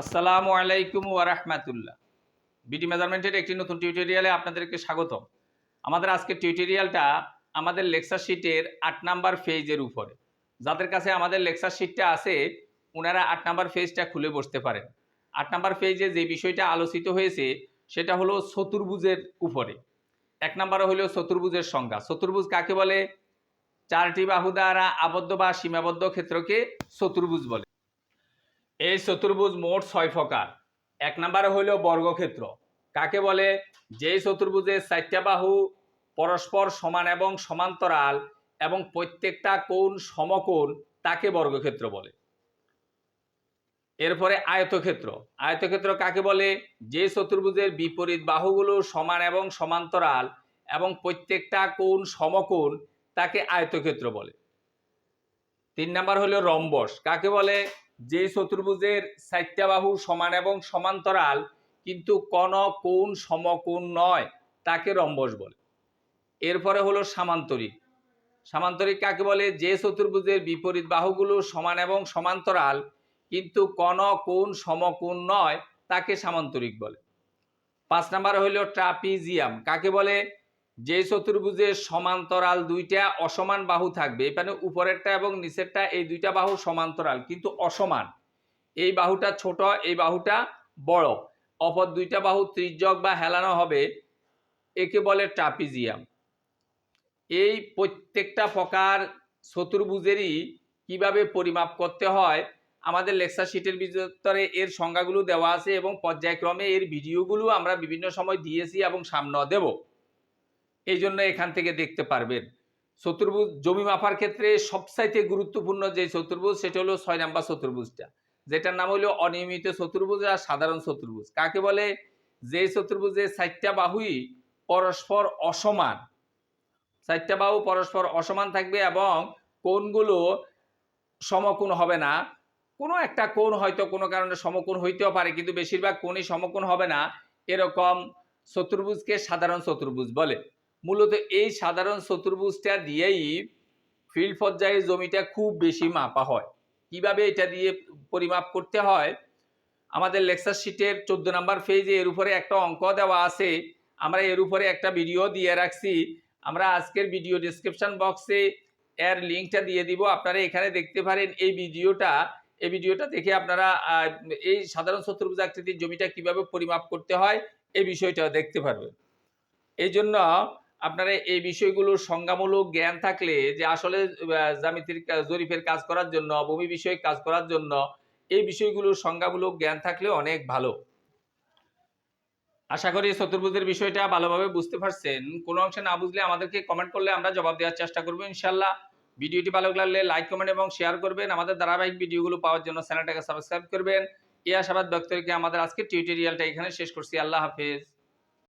আসসালামু আলাইকুম ওয়ারাহমাতুল্লাহ বিডি মেজারমেন্টের একটি নতুন টিউটোরিয়ালে আপনাদেরকে স্বাগতম। আমাদের আজকের টিউটোরিয়ালটা আমাদের লেকচার শিটের আট নাম্বার পেজের উপরে। যাদের কাছে আমাদের লেকচার শিটটা আছে ওনারা আট নাম্বার পেজটা খুলে বসতে পারেন। আট নাম্বার পেজে যে বিষয়টা আলোচিত হয়েছে, সেটা হলো চতুর্ভুজের উপরে। এক নাম্বার হলো চতুর্ভুজের সংজ্ঞা। চতুর্ভুজ কাকে বলে? চারটি বাহু দ্বারা আবদ্ধ বা সীমাবদ্ধ ক্ষেত্রকে চতুর্ভুজ বলে। এই চতুর্ভুজ মোট ছয় প্রকার। এক নম্বরে হইল বর্গক্ষেত্র। কাকে বলে? যেই চতুর্ভুজের চারটা বাহু পরস্পর সমান এবং সমান্তরাল এবং প্রত্যেকটা কোণ সমকোণ তাকে বর্গক্ষেত্র বলে। এরপরে আয়তক্ষেত্র। আয়তক্ষেত্র কাকে বলে? যে চতুর্ভুজের বিপরীত বাহুগুলো সমান এবং সমান্তরাল এবং প্রত্যেকটা কোণ সমকোণ তাকে আয়তক্ষেত্র বলে। তিন নাম্বার হলো রম্বস। কাকে বলে? যে চতুর্ভুজের চারটা বাহু সমান এবং সমান্তরাল, কিন্তু কোন কোণ, সমকোণ নয়, তাকে রম্বস বলে। এরপরে হলো সামান্তরিক। সামান্তরিক কাকে বলে? যে চতুর্ভুজের বিপরীত বাহুগুলো সমান এবং সমান্তরাল, কিন্তু কোন কোণ, সমকোণ নয়, তাকে সামান্তরিক বলে। পাঁচ নাম্বার হইল ট্রাপিজিয়াম। কাকে বলে? যে চতুর্ভুজের সমান্তরাল দুইটা অসমান বাহু থাকবে এখানে উপরেরটা এবং নিচেরটা, এই দুইটা বাহু সমান্তরাল, কিন্তু অসমান। এই বাহুটা ছোট, এই বাহুটা বড়। অপর দুইটা বাহু ত্রিজ্যক বা হেলানো হবে, একে বলে ট্রাপিজিয়াম। এই প্রত্যেকটা প্রকার চতুর্ভুজেরই কীভাবে পরিমাপ করতে হয়, আমাদের লেকচার শিটের ভিতরে এর সংজ্ঞাগুলো দেওয়া আছে এবং পর্যায়ক্রমে এর ভিডিওগুলো আমরা বিভিন্ন সময় দিয়েছি এবং সামনেও দেব। এই জন্য এখান থেকে দেখতে পারবেন। চতুর্ভুজ জমি মাপার ক্ষেত্রে সবচাইতে গুরুত্বপূর্ণ যে চতুর্ভুজ সেটা হলো ছয় নাম্বার চতুর্ভুজটা যেটার নাম হলো অনিয়মিত চতুর্ভুজ আর সাধারণ চতুর্ভুজ কাকে বলে? যে চতুর্ভুজে চারটা বাহুই পরস্পর অসমান। চারটা বাহু পরস্পর অসমান থাকবে এবং কোনগুলো সমকোণ হবে না। কোনো একটা কোণ হয়তো কোনো কারণে সমকোণ হইতেও পারে, কিন্তু বেশিরভাগ কোণই সমকোণ হবে না। এরকম চতুর্ভুজকে সাধারণ চতুর্ভুজ বলে। মূলত এই সাধারণ চতুর্ভুজটা দিয়েই ফিল্ড পর্যায়ে জমিটা খুব বেশি মাপা হয়। কীভাবে এটা দিয়ে পরিমাপ করতে হয়? আমাদের লেকচার শিটের চোদ্দ নাম্বার পেজে এর উপরে একটা অঙ্ক দেওয়া আছে। আমরা এর উপরে একটা ভিডিও দিয়ে রাখছি। আমরা আজকের ভিডিও ডিসক্রিপশন বক্সে এর লিঙ্কটা দিয়ে দিব। আপনারা এখানে দেখতে পারেন এই ভিডিওটা এই ভিডিওটা দেখে আপনারা এই সাধারণ চতুর্ভুজ আকৃতির জমিটা কীভাবে পরিমাপ করতে হয়, এই বিষয়টা দেখতে পারবেন। এই জন্য আপনারা এই বিষয়গুলোর সংজ্ঞামূলক জ্ঞান থাকলে যে আসলে কা- জরিপের কাজ করার জন্য ভূমি বিষয়ে কাজ করার জন্য, এই বিষয়গুলোর সংজ্ঞামূলক জ্ঞান থাকলে অনেক ভালো। আশা করি চতুর্ভুজের বিষয়টা ভালোভাবে বুঝতে পারছেন। কোনো অংশে না বুঝলে আমাদেরকে কমেন্ট করলে আমরা জবাব দেওয়ার চেষ্টা করব ইনশাল্লাহ ভিডিওটি ভালো লাগলে লাইক কমেন্ট এবং শেয়ার করবেন। আমাদের ধারাবাহিক ভিডিওগুলো পাওয়ার জন্য চ্যানেলটাকে সাবস্ক্রাইব করবেন। এই আশাবাদ ব্যক্ত রেখে আমাদের আজকে টিউটোরিয়ালটা এখানে শেষ করছি। আল্লাহ হাফেজ।